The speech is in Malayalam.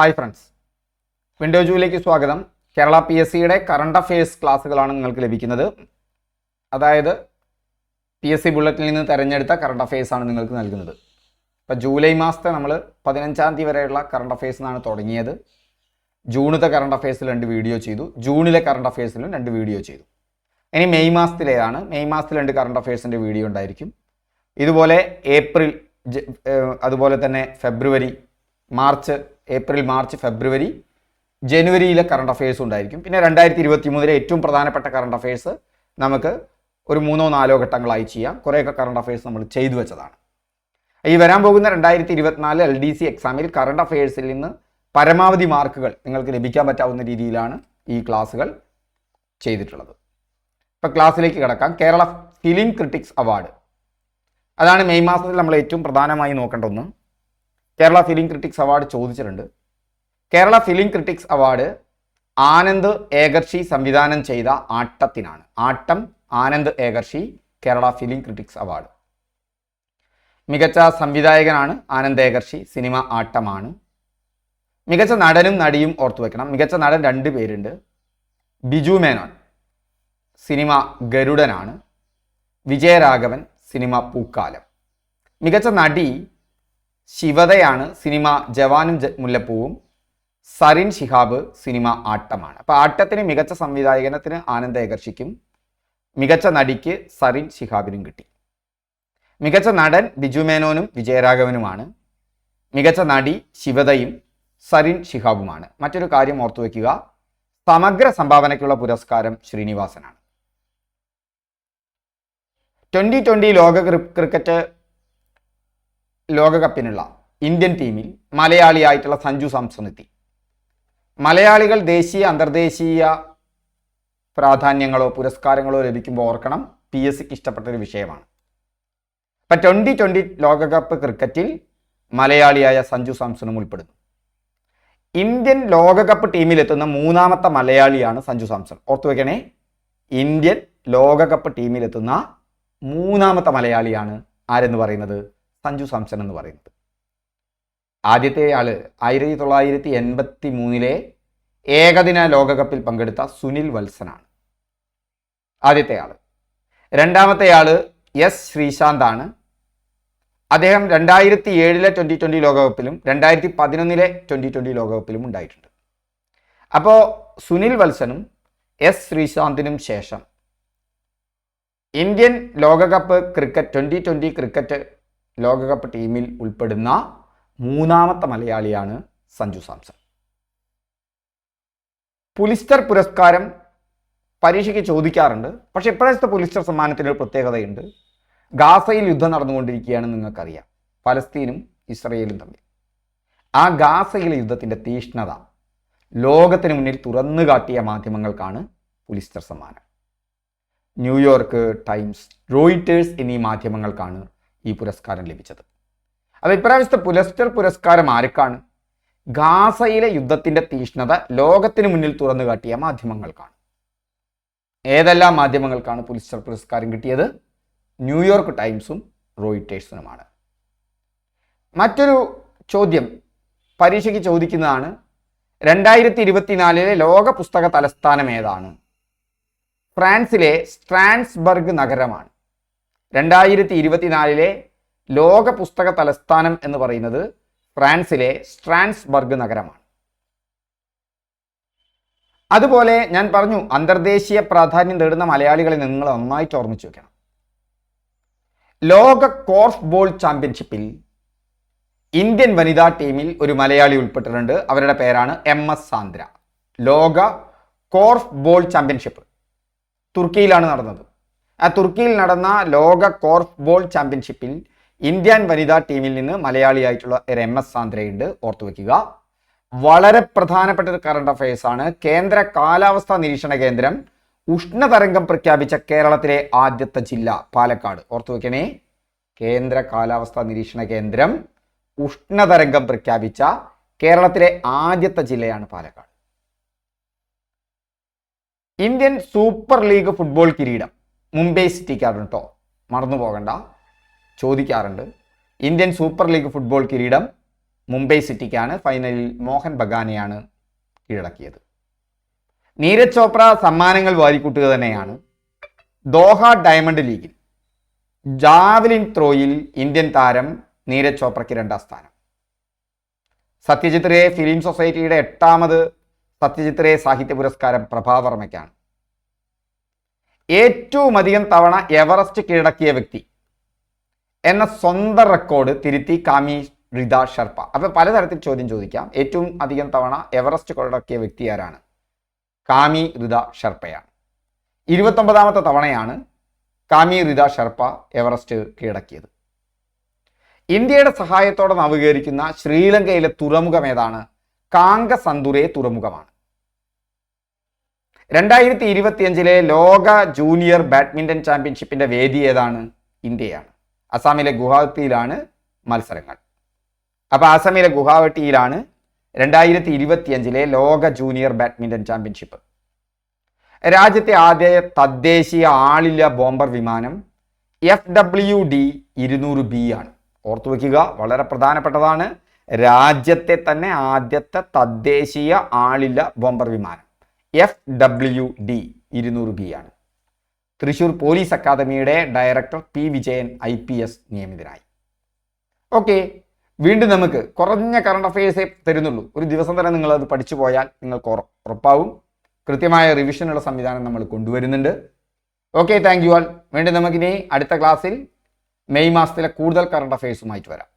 ഹായ് ഫ്രണ്ട്സ് വിൻഡോ ജൂയിലേക്ക് സ്വാഗതം. കേരള പി എസ് സിയുടെ കറണ്ട് അഫയേഴ്സ് ക്ലാസ്സുകളാണ് നിങ്ങൾക്ക് ലഭിക്കുന്നത്. അതായത് പി എസ് സി ബുള്ളറ്റിൽ നിന്ന് തിരഞ്ഞെടുത്ത കറണ്ട് അഫയേഴ്സ് ആണ് നിങ്ങൾക്ക് നൽകുന്നത്. ഇപ്പോൾ ജൂലൈ മാസത്തെ നമ്മൾ പതിനഞ്ചാം തീയതി വരെയുള്ള കറണ്ട് അഫയേഴ്സ് എന്നാണ് തുടങ്ങിയത്. ജൂണിലത്തെ കറണ്ട് അഫയേഴ്സിൽ രണ്ട് വീഡിയോ ചെയ്തു. ജൂണിലെ കറണ്ട് അഫയേഴ്സിലും രണ്ട് വീഡിയോ ചെയ്തു. ഇനി മെയ് മാസത്തിലേതാണ് മെയ് മാസത്തിൽ രണ്ട് കറണ്ട് അഫയേഴ്സിന്റെ വീഡിയോ ഉണ്ടായിരിക്കും. ഇതുപോലെ ഏപ്രിൽ അതുപോലെ തന്നെ February March April March February ജനുവരിയിലെ current affairs ഉണ്ടായിരിക്കും. പിന്നെ രണ്ടായിരത്തി ഇരുപത്തി മൂന്നിലെ ഏറ്റവും പ്രധാനപ്പെട്ട കറണ്ട് അഫയേഴ്സ് നമുക്ക് ഒരു മൂന്നോ നാലോ ഘട്ടങ്ങളായി ചെയ്യാം. കുറേയൊക്കെ കറണ്ട് അഫയേഴ്സ് നമ്മൾ ചെയ്തു വെച്ചതാണ്. ഈ വരാൻ പോകുന്ന രണ്ടായിരത്തി ഇരുപത്തിനാല് എൽ ഡി സി എക്സാമിൽ കറണ്ട് അഫയേഴ്സിൽ നിന്ന് പരമാവധി മാർക്കുകൾ നിങ്ങൾക്ക് ലഭിക്കാൻ പറ്റാവുന്ന രീതിയിലാണ് ഈ ക്ലാസ്സുകൾ ചെയ്തിട്ടുള്ളത്. ഇപ്പം ക്ലാസ്സിലേക്ക് കിടക്കാം. Kerala film critics award. അതാണ് മെയ് മാസത്തിൽ നമ്മൾ ഏറ്റവും പ്രധാനമായി നോക്കേണ്ട ഒന്ന്. കേരള ഫിലിം ക്രിറ്റിക്സ് അവാർഡ് ചോദിച്ചിട്ടുണ്ട്. Kerala film critics award Anand Ekarshi സംവിധാനം ചെയ്ത ആട്ടത്തിനാണ്. Aattam Anand Ekarshi Kerala film critics award. മികച്ച സംവിധായകനാണ് ആനന്ദ് ഏകർഷി സിനിമ ആട്ടമാണ്. മികച്ച നടനും നടിയും ഓർത്തു വെക്കണം. മികച്ച നടൻ രണ്ട് പേരുണ്ട്. ബിജു മേനോൻ സിനിമ ഗരുഡനാണ്. വിജയരാഘവൻ സിനിമ പൂക്കാലം. മികച്ച നടി ശിവതയാണ് സിനിമ ജവാനും മുല്ലപ്പൂവും. സരിൻ ശിഹാബ് സിനിമ ആട്ടമാണ്. അപ്പോൾ ആട്ടത്തിന് മികച്ച സംവിധായകനത്തിന് ആനന്ദ ഏകർഷിക്കും. മികച്ച നടിക്ക് സരിൻ ശിഹാബിനും കിട്ടി. മികച്ച നടൻ ബിജു മേനോനും വിജയരാഘവനുമാണ്. മികച്ച നടി ശിവതയും സരിൻ ശിഹാബുമാണ്. മറ്റൊരു കാര്യം ഓർത്തു വയ്ക്കുക സമഗ്ര സംഭാവനയ്ക്കുള്ള പുരസ്കാരം ശ്രീനിവാസനാണ്. ട്വന്റി ട്വന്റി ലോക ക്രി- ക്രിക്കറ്റ് ലോകകപ്പിനുള്ള ഇന്ത്യൻ ടീമിൽ മലയാളിയായിട്ടുള്ള സഞ്ജു സാംസൺ എത്തി. മലയാളികൾ ദേശീയ അന്തർദേശീയ പ്രാധാന്യങ്ങളോ പുരസ്കാരങ്ങളോ ലഭിക്കുമ്പോൾ ഓർക്കണം പി എസ് സിക്ക് ഇഷ്ടപ്പെട്ട ഒരു വിഷയമാണ്. ഇപ്പം ട്വന്റി ട്വന്റി ലോകകപ്പ് ക്രിക്കറ്റിൽ മലയാളിയായ സഞ്ജു സാംസണും ഉൾപ്പെടുന്നു. ഇന്ത്യൻ ലോകകപ്പ് ടീമിലെത്തുന്ന മൂന്നാമത്തെ മലയാളിയാണ് സഞ്ജു സാംസൺ. ഓർത്തു വയ്ക്കണേ ഇന്ത്യൻ ലോകകപ്പ് ടീമിലെത്തുന്ന മൂന്നാമത്തെ മലയാളിയാണ് ആരെന്ന് പറയുന്നത്? സഞ്ജു സാംസൺ എന്ന് പറയുന്നത്. ആദ്യത്തെ ആൾ ആയിരത്തി തൊള്ളായിരത്തി എൺപത്തി മൂന്നിലെ ഏകദിന ലോകകപ്പിൽ പങ്കെടുത്ത സുനിൽ വത്സനാണ്. ആദ്യത്തെ ആൾ. രണ്ടാമത്തെ ആൾ എസ് ശ്രീശാന്താണ്. അദ്ദേഹം രണ്ടായിരത്തി ഏഴിലെ ട്വന്റി ട്വന്റി ലോകകപ്പിലും രണ്ടായിരത്തി പതിനൊന്നിലെ ട്വന്റി ട്വന്റി ലോകകപ്പിലും ഉണ്ടായിട്ടുണ്ട്. അപ്പോൾ സുനിൽ വത്സനും എസ് ശ്രീശാന്തിനും ശേഷം ഇന്ത്യൻ ലോകകപ്പ് ക്രിക്കറ്റ് ട്വന്റി ട്വന്റി ക്രിക്കറ്റ് ലോകകപ്പ് ടീമിൽ ഉൾപ്പെടുന്ന മൂന്നാമത്തെ മലയാളിയാണ് സഞ്ജു സാംസൺ. പുലിസ്റ്റർ പുരസ്കാരം പരീക്ഷയ്ക്ക് ചോദിക്കാറുണ്ട്. പക്ഷെ ഇപ്പോഴത്തെ പുലിസ്റ്റർ സമ്മാനത്തിന് ഒരു പ്രത്യേകതയുണ്ട്. ഗാസയിൽ യുദ്ധം നടന്നുകൊണ്ടിരിക്കുകയാണ് നിങ്ങൾക്കറിയാം. പലസ്തീനും ഇസ്രയേലും തമ്മിൽ. ആ ഗാസയിലെ യുദ്ധത്തിന്റെ തീഷ്ണത ലോകത്തിന് മുന്നിൽ തുറന്നു കാട്ടിയ മാധ്യമങ്ങൾക്കാണ് പുലിസ്റ്റർ സമ്മാനം. ന്യൂയോർക്ക് ടൈംസ് റോയിറ്റേഴ്സ് എന്നീ മാധ്യമങ്ങൾക്കാണ് ഈ പുരസ്കാരം ലഭിച്ചത്. അത് ഇപ്രാവശ്യത്തെ പുലസ്റ്റർ പുരസ്കാരം ആർക്കാണ്? ഗാസയിലെ യുദ്ധത്തിന്റെ തീഷ്ണത ലോകത്തിന് മുന്നിൽ തുറന്നു കാട്ടിയ മാധ്യമങ്ങൾക്കാണ് ഏതെല്ലാം മാധ്യമങ്ങൾക്കാണ് പുലിസ്റ്റർ പുരസ്കാരം കിട്ടിയത്? ന്യൂയോർക്ക് ടൈംസും റോയിറ്റേഴ്സിനുമാണ് മറ്റൊരു ചോദ്യം പരീക്ഷയ്ക്ക് ചോദിക്കുന്നതാണ് രണ്ടായിരത്തി ഇരുപത്തിനാലിലെ ലോക പുസ്തക തലസ്ഥാനം ഏതാണ്? ഫ്രാൻസിലെ സ്ട്രാൻസ്ബർഗ് നഗരമാണ്. രണ്ടായിരത്തി ഇരുപത്തിനാലിലെ ലോക പുസ്തക തലസ്ഥാനം എന്ന് പറയുന്നത് ഫ്രാൻസിലെ സ്ട്രാൻസ്ബർഗ് നഗരമാണ്. അതുപോലെ ഞാൻ പറഞ്ഞു അന്തർദേശീയ പ്രാധാന്യം നേടുന്ന മലയാളികളെ നിങ്ങൾ നന്നായിട്ട് ഓർമ്മിച്ചു വെക്കണം. ലോക കോർഫ് ബോൾ ചാമ്പ്യൻഷിപ്പിൽ ഇന്ത്യൻ വനിതാ ടീമിൽ ഒരു മലയാളി ഉൾപ്പെട്ടിട്ടുണ്ട്. അവരുടെ പേരാണ് എം എസ് സാന്ദ്ര. ലോക കോർഫ് ബോൾ ചാമ്പ്യൻഷിപ്പ്. തുർക്കിയിലാണ് നടന്നത്. തുർക്കിയിൽ നടന്ന ലോക കോർഫ് ബോൾ ചാമ്പ്യൻഷിപ്പിൽ ഇന്ത്യൻ വനിതാ ടീമിൽ നിന്ന് മലയാളിയായിട്ടുള്ള ഒരു എം എസ് സാന്ദ്രയുണ്ട്. ഓർത്തുവെക്കുക വളരെ പ്രധാനപ്പെട്ട ഒരു കറണ്ട് അഫയേഴ്സ് ആണ്. കേന്ദ്ര കാലാവസ്ഥാ നിരീക്ഷണ കേന്ദ്രം ഉഷ്ണതരംഗം പ്രഖ്യാപിച്ച കേരളത്തിലെ ആദ്യത്തെ ജില്ല പാലക്കാട്. ഓർത്തു വെക്കണേ. കേന്ദ്ര കാലാവസ്ഥാ നിരീക്ഷണ കേന്ദ്രം ഉഷ്ണതരംഗം പ്രഖ്യാപിച്ച കേരളത്തിലെ ആദ്യത്തെ ജില്ലയാണ് Palakkad. Indian super league football കിരീടം. മുംബൈ സിറ്റിക്കാണ് കേട്ടോ മറന്നു പോകണ്ട. ചോദിക്കാറുണ്ട്. ഇന്ത്യൻ സൂപ്പർ ലീഗ് ഫുട്ബോൾ കിരീടം മുംബൈ സിറ്റിക്കാണ്. ഫൈനലിൽ മോഹൻ ബഗാനെയാണ് കീഴടക്കിയത്. നീരജ് ചോപ്ര സമ്മാനങ്ങൾ വാരിക്കൂട്ടുക തന്നെയാണ്. ദോഹ ഡയമണ്ട് ലീഗിൽ ജാവലിൻ ത്രോയിൽ ഇന്ത്യൻ താരം നീരജ് ചോപ്രയ്ക്ക് രണ്ടാം സ്ഥാനം. സത്യജിത് റേ ഫിലിം സൊസൈറ്റിയുടെ എട്ടാമത് സത്യജിത് റേ സാഹിത്യ പുരസ്കാരം പ്രഭാവർമ്മയ്ക്കാണ്. ഏറ്റവും അധികം തവണ എവറസ്റ്റ് കീഴടക്കിയ വ്യക്തി എന്ന സ്വന്തം റെക്കോർഡ് തിരുത്തി കാമി റിത ഷർപ്പ. അപ്പൊ പലതരത്തിൽ ചോദ്യം ചോദിക്കാം. ഏറ്റവും അധികം തവണ എവറസ്റ്റ് കീഴടക്കിയ വ്യക്തി ആരാണ്? കാമി റിത ഷർപ്പയാണ്. ഇരുപത്തൊമ്പതാമത്തെ തവണയാണ് കാമി റിത ഷർപ്പ എവറസ്റ്റ് കീഴടക്കിയത്. ഇന്ത്യയുടെ സഹായത്തോടെ നവീകരിക്കുന്ന ശ്രീലങ്കയിലെ തുറമുഖം ഏതാണ്? കാങ്കസന്തുരെ തുറമുഖമാണ്. രണ്ടായിരത്തി ഇരുപത്തിയഞ്ചിലെ ലോക ജൂനിയർ ബാഡ്മിന്റൺ ചാമ്പ്യൻഷിപ്പിന്റെ വേദി ഏതാണ്? ഇന്ത്യയാണ്. അസാമിലെ ഗുവാഹത്തിയിലാണ് മത്സരങ്ങൾ. അപ്പോൾ അസാമിലെ ഗുവാഹട്ടിയിലാണ് രണ്ടായിരത്തി ഇരുപത്തിയഞ്ചിലെ ലോക ജൂനിയർ ബാഡ്മിന്റൺ ചാമ്പ്യൻഷിപ്പ്. രാജ്യത്തെ ആദ്യ തദ്ദേശീയ ആളില്ല ബോംബർ വിമാനം എഫ് ഡബ്ല്യു ഡി ഇരുന്നൂറ് ബി ആണ്. ഓർത്തു വയ്ക്കുക വളരെ പ്രധാനപ്പെട്ടതാണ്. രാജ്യത്തെ തന്നെ ആദ്യത്തെ തദ്ദേശീയ ആളില്ല ബോംബർ വിമാനം. എഫ് ഡബ്ല്യു ഡി ഇരുന്നൂറ് ബി ആണ്. തൃശൂർ പോലീസ് അക്കാദമിയുടെ director P Vijayan I P S നിയമിതനായി. Okay വീണ്ടും നമുക്ക് കുറഞ്ഞ കറണ്ട് അഫയേഴ്സേ തരുന്നുള്ളൂ. ഒരു ദിവസം തന്നെ നിങ്ങൾ അത് പഠിച്ചു പോയാൽ നിങ്ങൾക്ക് ഉറപ്പാവും. കൃത്യമായ റിവിഷനുള്ള സംവിധാനം നമ്മൾ കൊണ്ടുവരുന്നുണ്ട്. ഓക്കെ താങ്ക് യു ആൾ വീണ്ടും നമുക്കിനി അടുത്ത ക്ലാസ്സിൽ മെയ് മാസത്തിലെ കൂടുതൽ കറണ്ട് അഫയേഴ്സുമായിട്ട് വരാം.